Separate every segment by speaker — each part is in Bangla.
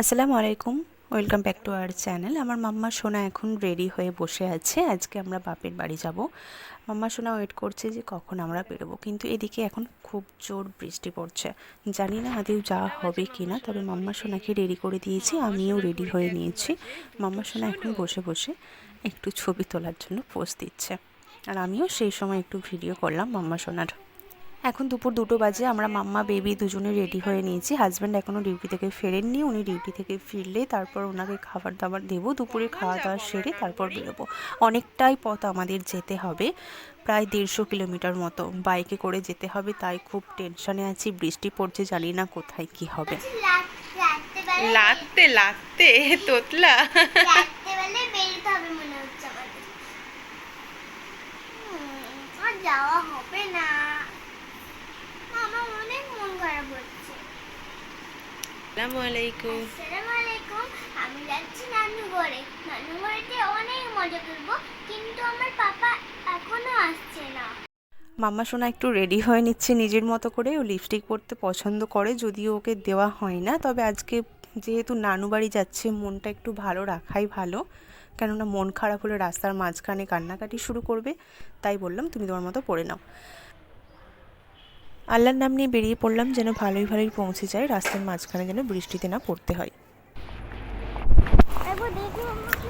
Speaker 1: আসসালামু আলাইকুম। Welcome back to our channel. আমার মাম্মা সোনা এখন রেডি হয়ে বসে আছে। আজকে আমরা বাপের বাড়ি যাব। মাম্মা সোনা ওয়েট করছে যে কখন আমরা বেরোবো। কিন্তু এদিকে এখন খুব জোর বৃষ্টি পড়ছে। জানি না আদেও যাওয়া হবে কি না তবে মাম্মা সোনাকে রেডি করে দিয়েছি। আমিও রেডি হয়ে নিয়েছি। মাম্মা সোনা এখন বসে বসে একটু ছবি তোলার জন্য পোজ দিচ্ছে। আর আমিও সেই সময় একটু ভিডিও করলাম মাম্মা সোনার। এখন দুপুর দুটো বাজে আমরা মাম্মা বেবি দুজনে রেডি হয়ে নিয়েছি। হাজব্যান্ড এখনও ডিউটি থেকে ফেরেননি উনি ডিউটি থেকে ফিরলে তারপর ওনাকে খাবার দাবার দেবো দুপুরে খাওয়া দাওয়া সেরে তারপর বেরোবো। অনেকটাই পথ আমাদের যেতে হবে প্রায় দেড়শো কিলোমিটার মতো। বাইকে করে যেতে হবে তাই খুব টেনশনে আছি বৃষ্টি পড়ছে জানি না কোথায় কি হবে। লাগতে লাগতে তোতলা
Speaker 2: রাত্রেবেলা বেরোতে হবে মনে হচ্ছে আমাদের হুম, আর যাওয়া হবে না আমার অনেক মন খারাপ হচ্ছে
Speaker 1: আসসালামু আলাইকুম
Speaker 2: আসসালামু আলাইকুম আমি যাচ্ছি নানু ঘরে নানু ঘরেতে অনেক মজা করব কিন্তু আমার পাপা এখনও আসছে না।
Speaker 1: মাম্মা সোনা একটু রেডি হয়ে নিচ্ছে নিজের মতো করে। ও লিপস্টিক পরতে পছন্দ করে যদিও ওকে দেওয়া হয় না। তবে আজকে যেহেতু নানু বাড়ি যাচ্ছে মনটা একটু ভালো রাখাই ভালো। কেননা মন খারাপ হলে রাস্তার মাঝখানে কান্নাকাটি শুরু করবে। তাই বললাম তুমি তোমার মতো পড়ে নাও। আল্লাহর নাম নিয়ে বেরিয়ে পড়লাম যেন ভালোই ভালোই পৌঁছে যায় রাস্তার মাঝখানে যেন বৃষ্টিতে না পড়তে হয়।
Speaker 2: দেখি আমাকে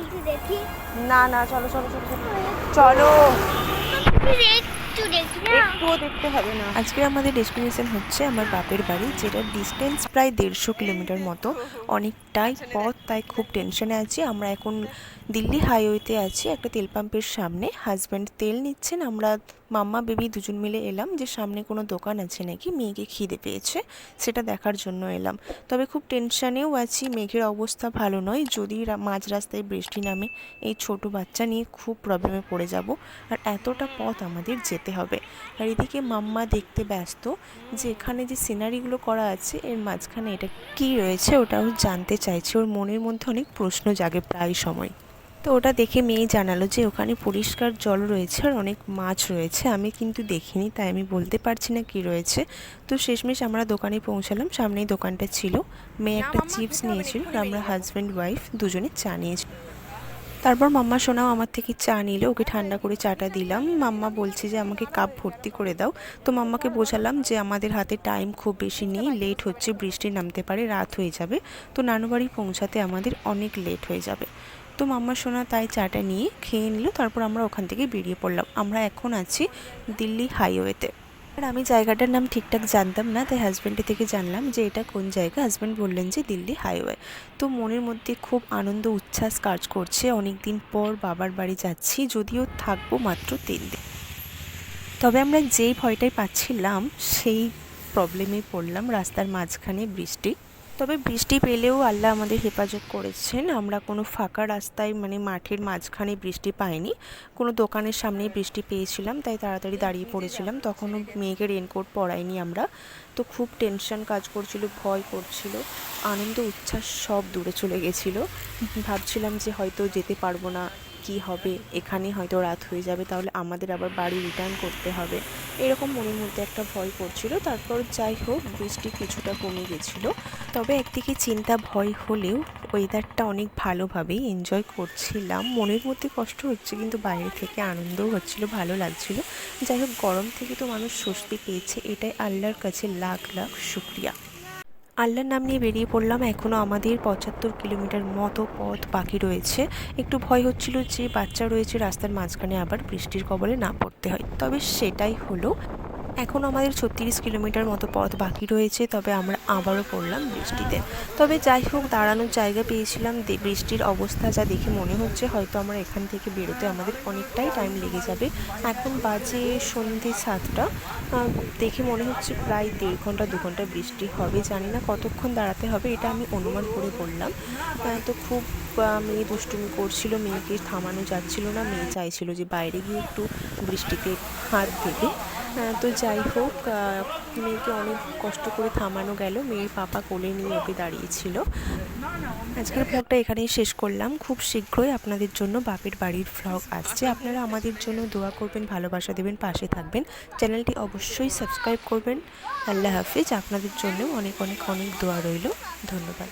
Speaker 2: একটু দেখি।
Speaker 1: না না চলো চলো চলো চলো।
Speaker 2: একটু দেখি না।
Speaker 1: একটুও দেখতে হবে না। আজকে আমাদের ডেস্টিনেশন হচ্ছে আমার বাপের বাড়ি যেটার ডিস্টেন্স প্রায় দেড়শো কিলোমিটার মতো। অনেকটাই পথ তাই খুব টেনশনে আছি। আমরা এখন দিল্লি হাইওয়েতে আছি একটা তেল পাম্পের সামনে। হাজব্যান্ড তেল নিচ্ছেন আমরা মাম্মা, বেবি দুজন মিলে এলাম যে সামনে কোনো দোকান আছে নাকি, মেয়েকে খিদে পেয়েছে, সেটা দেখার জন্য এলাম। তবে খুব টেনশানেও আছি, মেঘের অবস্থা ভালো নয়, যদি মাঝ রাস্তায় বৃষ্টি নামে, এই ছোট বাচ্চা নিয়ে খুব প্রবলেমে পড়ে যাব, আর এতটা পথ আমাদের যেতে হবে। আর এদিকে মাম্মা দেখতে ব্যস্ত, যে এখানে যে সিনারিগুলো করা আছে, এর মাঝখানে এটা কি রয়েছে, ওটাও জানতে চাইছে। ওর মনের মধ্যে অনেক প্রশ্ন জাগে প্রায় সময়। তো ওটা দেখে মেয়ে জানালো যে ওখানে পরিষ্কার জল রয়েছে আর অনেক মাছ রয়েছে। আমি কিন্তু দেখিনি তাই আমি বলতে পারছি না কি রয়েছে। তো শেষমেশ আমরা দোকানে পৌঁছালাম সামনেই দোকানটা ছিল। মেয়ে একটা চিপস নিয়েছিল আর আমরা হাজব্যান্ড ওয়াইফ দুজনে চা নিয়েছি। তারপর মাম্মা সোনাও আমার থেকে চা নিল ওকে ঠান্ডা করে চাটা দিলাম। মাম্মা বলছে যে আমাকে কাপ ভর্তি করে দাও। তো মাম্মাকে বোঝালাম যে আমাদের হাতে টাইম খুব বেশি নেই লেট হচ্ছে বৃষ্টি নামতে পারে রাত হয়ে যাবে। তো নানু বাড়ি পৌঁছাতে আমাদের অনেক লেট হয়ে যাবে। তো মাম্মা, সোনা তাই চাটা নিয়ে খেয়ে নিল, তারপর আমরা ওখান থেকে বেরিয়ে পড়লাম। আমরা এখন আছি দিল্লি হাইওয়েতে। আর আমি জায়গাটার নাম ঠিকঠাক জানতাম না, তাই হাজব্যান্ডের থেকে জানলাম যে এটা কোন জায়গা। হাজব্যান্ড বললেন যে দিল্লি হাইওয়ে। তো মনের মধ্যে খুব আনন্দ, উচ্ছ্বাস কাজ করছে। অনেক দিন পর বাবার বাড়ি যাচ্ছি, যদিও থাকব মাত্র তিন দিন। তবে আমরা যেই ভয়টাই পাচ্ছিলাম, সেই প্রবলেমে পড়লাম। রাস্তার মাঝখানে বৃষ্টি। তবে বৃষ্টি পেলেও আল্লাহ আমাদের হেফাজত করেছেন। আমরা কোনো ফাঁকা রাস্তায় মানে মাঠের মাঝখানে বৃষ্টি পাইনি। কোনো দোকানের সামনেই বৃষ্টি পেয়েছিলাম, তাই তাড়াতাড়ি দাঁড়িয়ে পড়েছিলাম। তখনও মেয়েকে রেনকোট পরাইনি আমরা। তো খুব টেনশন কাজ করছিল, ভয় করছিল, আনন্দ, উচ্ছ্বাস সব দূরে চলে গেছিল। ভাবছিলাম যে হয়তো যেতে পারব না। কি হবে? এখানে হয়তো রাত হয়ে যাবে, তাহলে আমাদের আবার বাড়ি রিটার্ন করতে হবে। এরকম মনের মধ্যে একটা ভয় করছিল তারপর যাই হোক, বৃষ্টি কিছুটা কমে গেছিল। তবে একদিকে চিন্তা ভয় হলেও ওয়েদারটা অনেক ভালোভাবেই এনজয় করছিলাম। মনের মধ্যে কষ্ট হচ্ছে, কিন্তু বাইরে থেকে আনন্দও হচ্ছিল, ভালো লাগছিল। যাই হোক, গরম থেকে তো মানুষ স্বস্তি পেয়েছে। এটাই আল্লাহর কাছে লাখ লাখ শুক্রিয়া। আল্লাহর নাম নিয়ে বেরিয়ে পড়লাম। এখনও আমাদের পঁচাত্তর কিলোমিটার মতো পথ বাকি রয়েছে। একটু ভয় হচ্ছিল যে বাচ্চা রয়েছে রাস্তার মাঝখানে, আবার বৃষ্টির কবলে না পড়তে হয়। তবে সেটাই হলো এখনও আমাদের ছত্রিশ কিলোমিটার মতো পথ বাকি রয়েছে, তবে আমরা আবারও পড়লাম বৃষ্টিতে। তবে যাই হোক, দাঁড়ানোর জায়গা পেয়েছিলাম। বৃষ্টির অবস্থা যা দেখে মনে হচ্ছে, হয়তো আমরা এখান থেকে বেরোতে আমাদের অনেকটাই টাইম লেগে যাবে। এখন বাজে সন্ধে সাতটা। দেখে মনে হচ্ছে প্রায় দেড় ঘণ্টা, দু ঘণ্টা বৃষ্টি হবে। জানি না কতক্ষণ দাঁড়াতে হবে, এটা আমি অনুমান করে বললাম। তো খুব মেয়ে দুষ্টুমি করছিল, মেয়েকে থামানো যাচ্ছিল না। মেয়ে চাইছিল যে বাইরে গিয়ে একটু বৃষ্টিতে হাত দেবে হ্যাঁ, তো যাই হোক মেয়েকে অনেক কষ্ট করে থামানো গেল। মেয়ের পাপা কোলে নিয়ে ওকে দাঁড়িয়েছিল। আজকের ব্লগটা এখানেই শেষ করলাম। খুব শীঘ্রই আপনাদের জন্য বাপের বাড়ির ভ্লগ আসছে। আপনারা আমাদের জন্য দোয়া করবেন, ভালোবাসা দেবেন, পাশে থাকবেন। চ্যানেলটি অবশ্যই সাবস্ক্রাইব করবেন। আল্লাহ হাফিজ। আপনাদের জন্য অনেক অনেক অনেক দোয়া রইল। ধন্যবাদ।